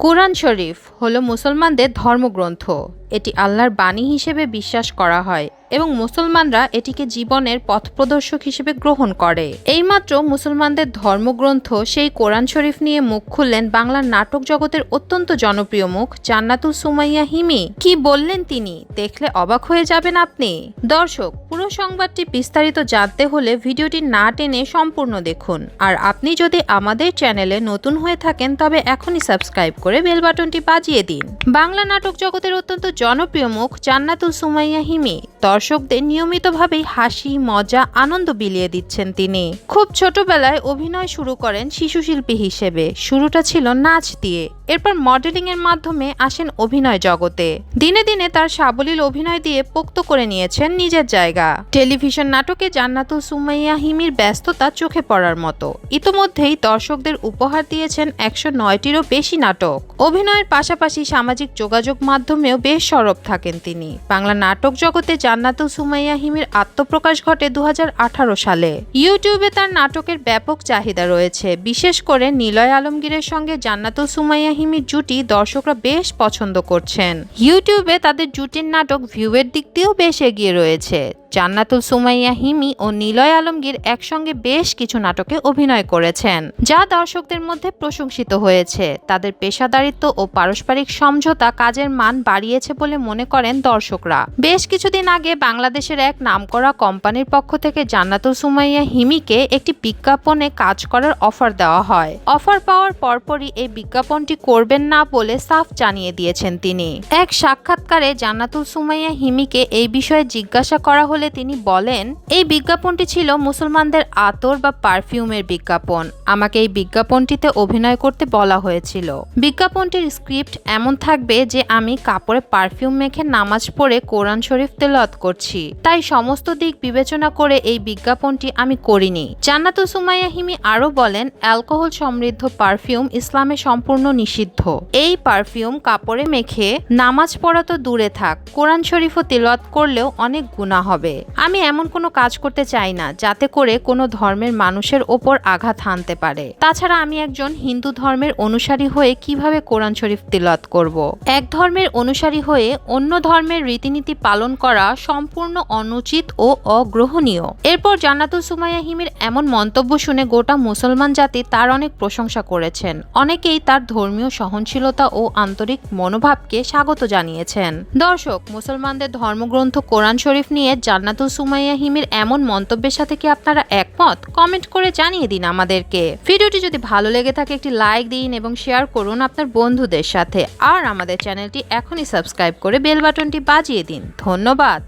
কোরআন শরীফ হল মুসলমানদের ধর্মগ্রন্থ। এটি আল্লাহর বাণী হিসেবে বিশ্বাস করা হয় এবং মুসলমানরা এটিকে জীবনের পথ প্রদর্শক হিসেবে গ্রহণ করে। এইমাত্র মুসলমানদের ধর্মগ্রন্থ সেই কোরআন শরীফ নিয়ে মুখ খুললেন বাংলার নাটক জগতের অত্যন্ত জনপ্রিয় মুখ জান্নাতুল সুমাইয়া হিমি। কি বললেন তিনি? দেখলে অবাক হয়ে যাবেন আপনি। দর্শক, পুরো সংবাদটি বিস্তারিত জানতে হলে ভিডিওটি না টেনে সম্পূর্ণ দেখুন। আর আপনি যদি আমাদের চ্যানেলে নতুন হয়ে থাকেন তবে এখনই সাবস্ক্রাইব করে বেল বাটনটি বাজিয়ে দিন। বাংলা নাটক জগতের অত্যন্ত জনপ্রিয় মুখ জান্নাতুল সুমাইয়া হিমি। দর্শকদের নিয়মিতভাবেই হাসি, মজা, আনন্দ বিলিয়ে দিচ্ছেন তিনি। খুব ছোটবেলায় অভিনয় শুরু করেন শিশু শিল্পী হিসেবে। শুরুটা ছিল নাচ দিয়ে। এরপর মডেলিং এর মাধ্যমে আসেন অভিনয় জগতে। দিনে দিনে তার সাবলীল অভিনয় দিয়ে পোক্ত করে নিয়েছেন নিজের জায়গা। টেলিভিশন নাটকে জান্নাতুল সুমাইয়া হিমির ব্যস্ততা চোখে পড়ার মতো। ইতোমধ্যেই দর্শকদের উপহার দিয়েছেন একশো নয়টিরও বেশি নাটক। অভিনয়ের পাশাপাশি সামাজিক যোগাযোগ মাধ্যমেও বেশ সরব থাকেন তিনি। বাংলা নাটক জগতে জান্নাতুল সুমাইয়া হিমির আত্মপ্রকাশ ঘটে দুহাজার আঠারো সালে। ইউটিউবে তার নাটকের ব্যাপক চাহিদা রয়েছে। বিশেষ করে নিলয় আলমগীরের সঙ্গে জান্নাতুল সুমাইয়া হিমির জুটি দর্শকরা বেশ পছন্দ করছেন। ইউটিউবে তাদের জুটির নাটক ভিউয়ের দিক দিয়েও বেশ এগিয়ে রয়েছে। জান্নাতুল সুমাইয়া হিমি ও নিলয় আলমগীর একসঙ্গে বেশ কিছু নাটকে অভিনয় করেছেন, যা দর্শকদের মধ্যে প্রশংসিত হয়েছে। তাদের পেশাদারিত্ব ও পারস্পরিক সমঝোতা কাজের মান বাড়িয়েছে বলে মনে করেন দর্শকরা। বেশ কিছুদিন আগে বাংলাদেশের এক নামকরা কোম্পানির পক্ষ থেকে জান্নাতুল সুমাইয়া হিমিকে একটি বিজ্ঞাপনে কাজ করার অফার দেওয়া হয়। অফার পাওয়ার পরপরই এই বিজ্ঞাপনটি করবেন না বলে সাফ জানিয়ে দিয়েছেন তিনি। এক সাক্ষাৎকারে জান্নাতুল সুমাইয়া হিমিকে এই বিষয়ে জিজ্ঞাসা করা হলে তিনি বলেন, এই বিজ্ঞাপনটি ছিল মুসলমানদের আতর বা পারফিউমের বিজ্ঞাপন। আমাকে এই বিজ্ঞাপনটিতে অভিনয় করতে বলা হয়েছিল। বিজ্ঞাপনটির স্ক্রিপ্ট এমন থাকবে যে আমি কাপড়ে পারফিউম মেখে নামাজ পড়ে কোরআন শরীফ তেলত করছি। তাই সমস্ত দিক বিবেচনা করে এই বিজ্ঞাপনটি আমি করিনি। জান্নাতুল সুমাইয়া হিমি আরও বলেন, অ্যালকোহল সমৃদ্ধ পারফিউম ইসলামে সম্পূর্ণ নিষিদ্ধ। এই পারফিউম কাপড়ে মেখে নামাজ পড়া তো দূরে থাক, কোরআন শরীফও তেলত করলেও অনেক গুণা হবে। আমি এমন কোনো কাজ করতে চাই না, যাতে করে কোনো ধর্মের মানুষের ওপর আঘাত হানতে পারে। তাছাড়া আমি একজন হিন্দু ধর্মের অনুসারী হয়ে কীভাবে কোরআন শরীফ তিলাত করব। এক ধর্মের অনুসারী হয়ে অন্য ধর্মের রীতিনীতি পালন করা সম্পূর্ণ অনুচিত ও অগ্রহণীয়। এরপর জান্নাতুল সুমাইয়া হিমির এমন মন্তব্য শুনে গোটা মুসলমান জাতি তার অনেক প্রশংসা করেছেন। অনেকেই তার ধর্মীয় সহনশীলতা ও আন্তরিক মনোভাবকে স্বাগত জানিয়েছেন। দর্শক, মুসলমানদের ধর্মগ্রন্থ কোরআন শরীফ নিয়ে জান্নাতুল সুমাইয়া হিমির এমন মন্তব্যের সাথে কি আপনারা একমত? কমেন্ট করে জানিয়ে দিন আমাদেরকে। ভিডিওটি যদি ভালো লেগে থাকে একটি লাইক দিন এবং শেয়ার করুন আপনার বন্ধুদের সাথে। আর আমাদের চ্যানেলটি এখনই সাবস্ক্রাইব করে বেল বাটনটি বাজিয়ে দিন। ধন্যবাদ।